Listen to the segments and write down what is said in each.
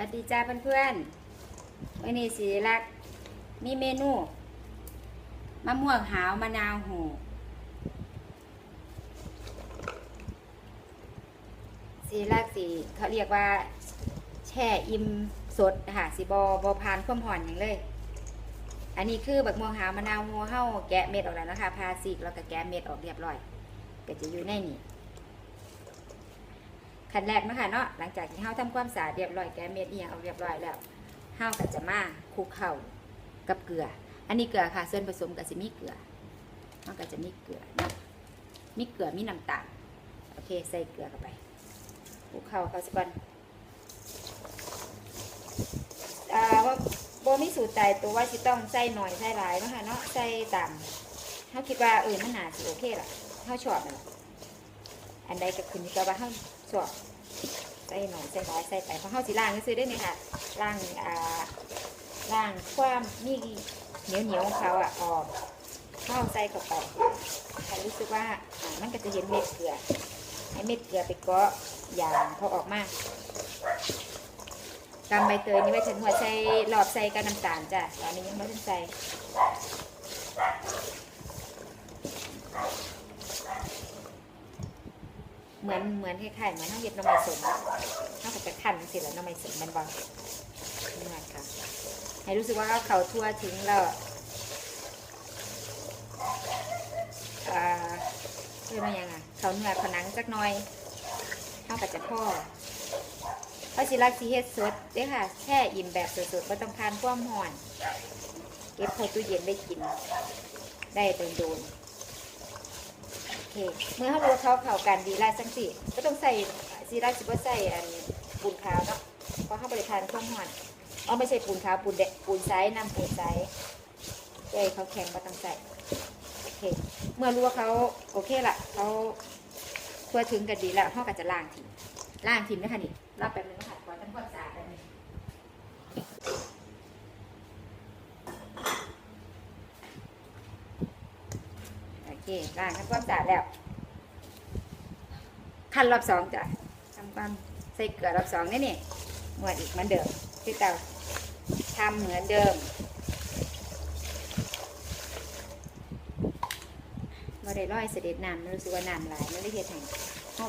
วัสดีจ้าเพื่อนๆวันนี้สีรักมีเมนูมะม่วงหาวมะนาวหูสีรักสีเขาเรียกว่า แช่อิ่มสดนะคะสีบอบอพานความห่อนอย่างเลย อันนี้คือบักม่วงหาวมะนาวหัวเห่าแกะเม็ดออกแล้วนะคะพาสีกแล้วก็แกะเม็ดออกเรียบร้อยก็จะอยู่ในนี่ ขั้นแรกนะคะเนาะหลังจากที่เฮาทำความสะอาดเรียบร้อยแกะเม็ดเนี่ยังเอาเรียบร้อยแล้วเฮาก็จะมาคลุกเข้ากับเกลือ อันนี้เกลือค่ะส่วนผสมก็สิมีเกลือเฮาก็จะมีเกลือเนาะมีเกลือมีน้ำตาลโอเคใส่เกลือเข้าไปคลุกเข้าเขาสักก่อนอ่าว่าโบมีสูตรตายตัวว่าสิต้องใส่หน่อยใส่หลายนะค่ะเนาะใส่ตามเฮาคิดว่าเออมันน่าสิโอเคล่ะเฮาชอบนั่นอันใดก็ขึ้นอยู่กับว่าเฮา ชอบใส่หน่อยใส่หลายใส่ไปเพราะเขาสิล่างก็ซื้อได้ไหมค่ะล่างอ่าล่างความมีเหนียวเหนียวของเขาอะออกเข้าใส่เข้าไปฉันรู้สึกว่าอ่ามันก็จะเห็นเม็ดเกลือให้เม็ดเกลือไปเกาะอย่างเขาออกมากำใบเตยนี่ไว้ฉันหัวใส่หลอดใส่กับน้ำตาลจ้ะตอนนี้ยังไม่ได้ใส่เห มือนเหมือนคล้ายๆเหมือนเขาเย็ดน้ำมันสมเขากจะคั่นสิแล้วน้ำมันสมมันบางนี่ค่ะให้รู้สึกว่าเขาทั่วถึงแล้วอ่าเรียกว่ายังไงเขาเนื้อขนังจักหน่อยเข้ากับจะพ่อเพราะสิรักสีเฮ็ดสดเด้ค่ะแช่อิ่มแบบสดๆไม่ต้องทานความห่อน เก็บเข้าตู้เย็นได้กิน ได้โดนๆโอ เคเมื่อเขารู้ว่าเขาเขากันดีแล้วจังสิก็ต้องใส่ซีรักสิบ่ใส่อันปูนขาวเนาะเพราะเขาบริทานความห่อนเอาไม่ใช่ปูนขาวปูนแดงปูนไซส์นำปูนไซส์เอ้เขาแข็งก็ต้องใส่โอเค เมื่อรู้ว่าเขาโอเคละเขาทั่วถึงกันดีแล้วเขาก็จะล้างทิ้งล้างทิ้งนะคะนี่รอบแป๊บนึงนะคะก่อนทำความสะอาดแป๊บนึงโอ เคล้างทำความสะอาดแล้ว ขั้นรอบสองจ้ะทำความใส่เกลือรอบสองนี่นี่นวดอีกเหมือนเดิมที่เก่าทำเหมือนเดิมเราได้ร้อยเสด็จน้ำมันรู้สึกว่าน้ำหลายมันได้เห็ดแห่งเขา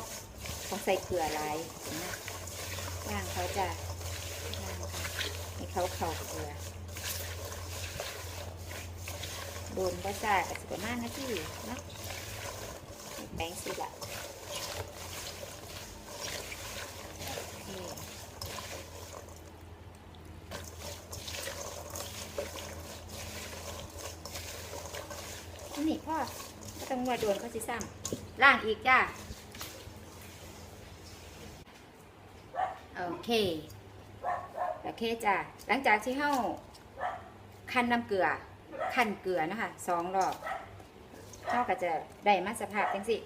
เขาใส่เกลือหลายนไหมย่างเขาจะย่างค่ะให้เขาเข่าเกลือ โดนก็จ่ายกับสิบประมาณนาทีเนาะแป้งสิละนี่พ่อไม่ต้องว่าโดนเขาสิซ้ำล่างอีกจ้าโอเคโอเคจ้าหลังจากที่เฮาคั้นน้ำเกลือ คั้นเกลือนะคะสองรอบเฮาก็จะได้มาสภาพจังสิ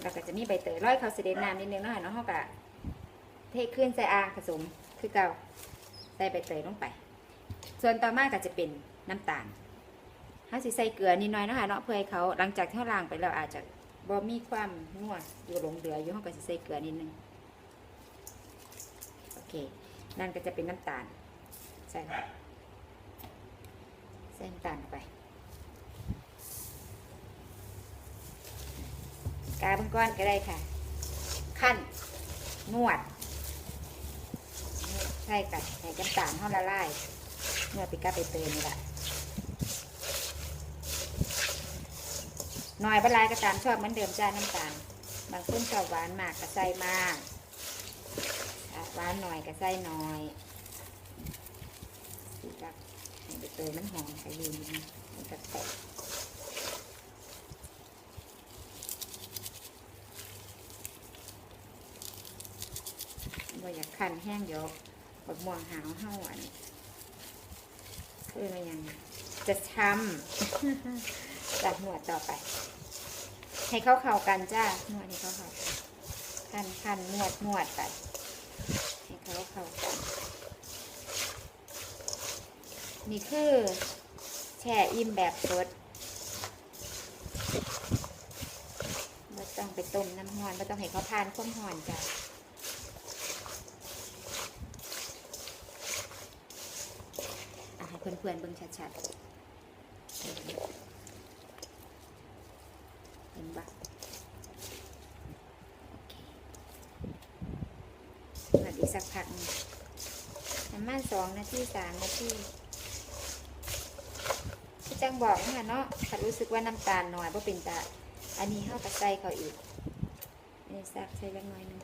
แล้วก็จะมีใบเตยร้อยเขาเสด็จน้ำนิดนึงนะคะเนาะเฮาก็เทขึ้นใส่อ่างผสมคือเก่าใส่ใบเตยลงไป ส่วนต่อมาก็จะเป็นน้ำตาลถ้าสิใส่เกลือนิดหน่อยนะคะเนาะเพื่อให้เขาหลังจากที่เขาล้างไปแล้วอาจจะบ่มีความนัวอยู่หลงเหลืออยู่เขาก็สิใส่เกลือนิดนึงโอเคนั่นก็จะเป็นน้ำตาลใส่ไปใส่น้ำตาลเข้าไป กาบื้องก้อนก็ได้ค่ะ ขั้นนวดใช่ค่ะให้น้ำตาลเขาละลายนวดไปกับไปเตยนี่แหละหน่อยบรรลายก็ตามชอบเหมือนเดิมจ้าน้ำตาล บางคนชอบหวานมากก็ใส่มากหวานหน่อยก็ใส่หน่อยสีกับ ให้ใบเตยมันหอมไปยืนมันก็แตกว่าอยากคันแห้งเดี๋ยวบักม่วงหาวเห่าอันคือมันยังจะช้ำจากหนวดต่อไป ให้เข้าเข้ากันจ้าหนวดให้เข้าเข้ากันคันคันวดหนวดไปให้เข้าเข้ากัน นี่คือแช่อิ่มแบบสดไม่ต้องไปต้มน้ำหอนไม่ต้องให้เขาทานข้มหอนจ้ะให้เพื่อนๆเบิ่งชัดๆ เห็นปะอีกสักพักประมาณสองนาทีสามนาที จังบอกนะคะเนาะถ้ารู้สึกว่าน้ำตาลน้อยเพราะเป็นตาอันนี้เข้ากับใส่เขาอีกอันนี้ซักใส่เล็กน้อยหนึง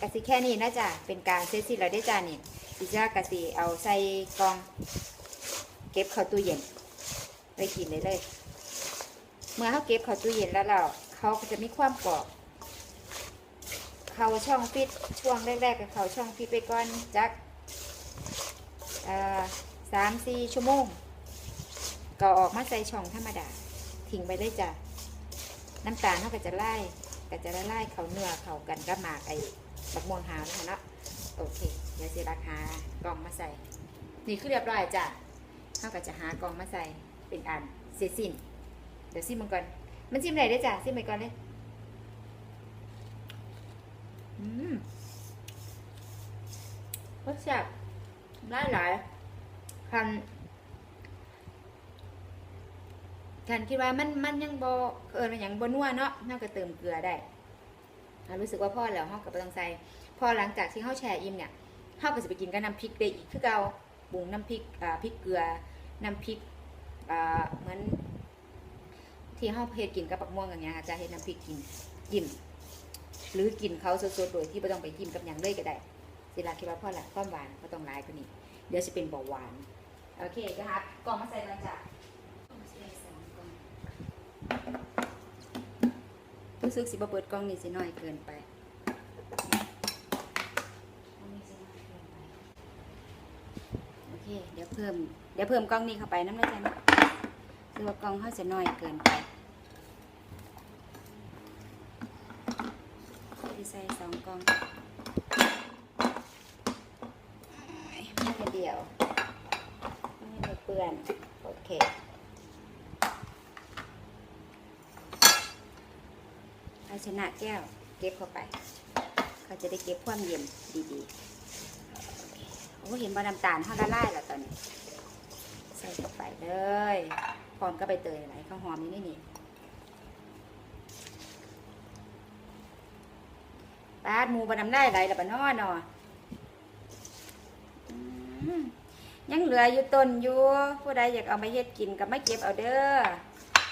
กะสิแค่นี้นะจ๊ะเป็นการเซตสิเราได้จ้านี่ดิจ้ากะสิเอาใส่กล่อง เก็บเข้าตู้เย็นไว้กินเลยเลย เมื่อเขาเก็บเข้าตู้เย็นแล้วเราเขาก็จะมีความกรอบเขาช่องฟิตช่วงแรกๆกับเขาช่องฟิตไปก่อนจัก สามสี่ชั่วโมง ก็ออกมาใส่ช่องธรรมดา ทิ้งไปเลยจ้ะ น้ำตาลเขาก็จะไล่ก็จะละลายเขาเนื้อเขากันกับหมากไอ้บักม่วงหาวนะคะเนาะโอเค เดี๋ยวสิราคากล่องมาใส่ นี่คือเรียบร้อยจ้ะเขาก็จะหากล่องมาใส่เป็นอันเสร็จสิ้น เดี๋ยวซิมมันก่อน มันซิมไหนได้จ้ะซิมไปก่อนเลยอืมรสชาติ ได้หลายคันฉันคิดว่ามันมันยังบ่เออมันยังบนัวเนาะเราก็เติมเกลือได้รู้สึกว่าพ่อแล้วเฮาก็บ่ต้องใส่พอหลังจากที่เฮาแช่อิ่มเนี่ยเฮาก็สิไปกินกับน้ำพริกได้อีกคือเก่าปรุงน้ำพริกอ่าพริกเกลือน้ำพริกอ่าเหมือนที่เฮาเฮ็ดกินกับปักม่วงอย่างเงี้ยอาจะเฮ็ดน้ำพริกกินจิ้มหรือกินเขาสดๆโดยที่บ่ต้องไปจิ้มกับหยังเลยก็ได้ สิลาคิดว่าพ่อละความหวานบ่ต้องหลายกว่านี้ เดี๋ยวสิเป็นเบาหวาน โอเคก็ครับกล่องมาใส่กันจ้ะรู้สึกสิบเปิดกล้องนี่สิน้อยเกินไปโอเคเดี๋ยวเพิ่มเดี๋ยวเพิ่มกล้องนี้เข้าไปน้ำเลยจ้ะเนะคือว่ากล้องเขาจะน้อยเกินไปที่ใส่สองกล้องไม่ให้ เดียวไม่ให้เปื้อน โอเคภาชนะแก้วเก็บเข้าไป เขาจะได้เก็บความเย็นดีๆ โอ้เห็นบาน้ำตาลเขาละลายแล้วตอนนี้ ใส่เข้าไปเลยพร้อมก็ไปเตยไหนข้าวหอมนี่นี่ปาดหมูบาน้ำได้ไหลแล้วบานอนเนาะอืม ยังเหลืออยู่ต้นอยู่ผู้ใดอยากเอามาเฮ็ดกินก็ไม่เก็บเอาเด้อ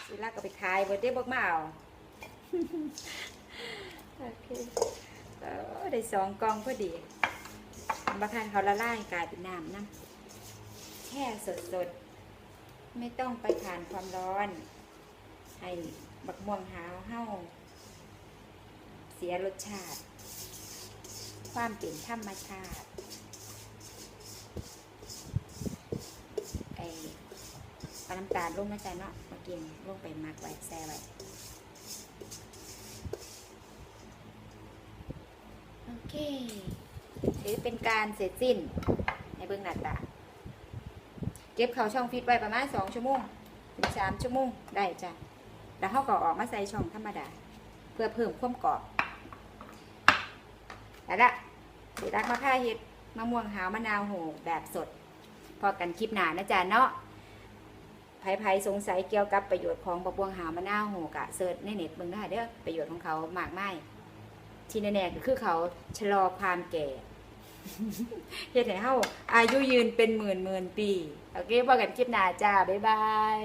สิลาก็ไปขายบิดได้บอกมาเอาโอเคได้สองกองพอดีบางครั้งเขาละลายกลายเป็นน้ำนะแช่สดๆไม่ต้องไปผ่านความร้อน ให้บักม่วงหาวเห่าเสียรสชาติ ความเป็นธรรมชาติไอ้ปลา น้ำตาลลงนะจ๊ะเนาะมากินลงไปมักไว้แช่ไว้โอเคหรือเป็นการเสร็จสิ้นในเบื้องหน้าตาเก็บเขาช่องฟิตไว้ประมาณสองชั่วโมงถึงสามชั่วโมงได้จ้ะแล้วเขาก็ออกมาใส่ช่องธรรมดา เพื่อเพิ่มความกรอบแล้วละสีรักมะข่าเห็ดมะม่วงหาวมะนาวโหแบบสด พอกันคลิปหนานะจ๊ะเนาะ ไผๆสงสัยเกี่ยวกับประโยชน์ของบะบวงหามะนาวโหกะเสิร์ชในเน็ตเบิ่งได้เด้อประโยชน์ของเขามากมายที่แน่ๆก็คือเขาชะลอความแก่เฮ็ดให้เฮาอายุยืนเป็นหมื่นหมื่นปี โอเคพบกันคลิปหน้าจ้า บ๊ายบาย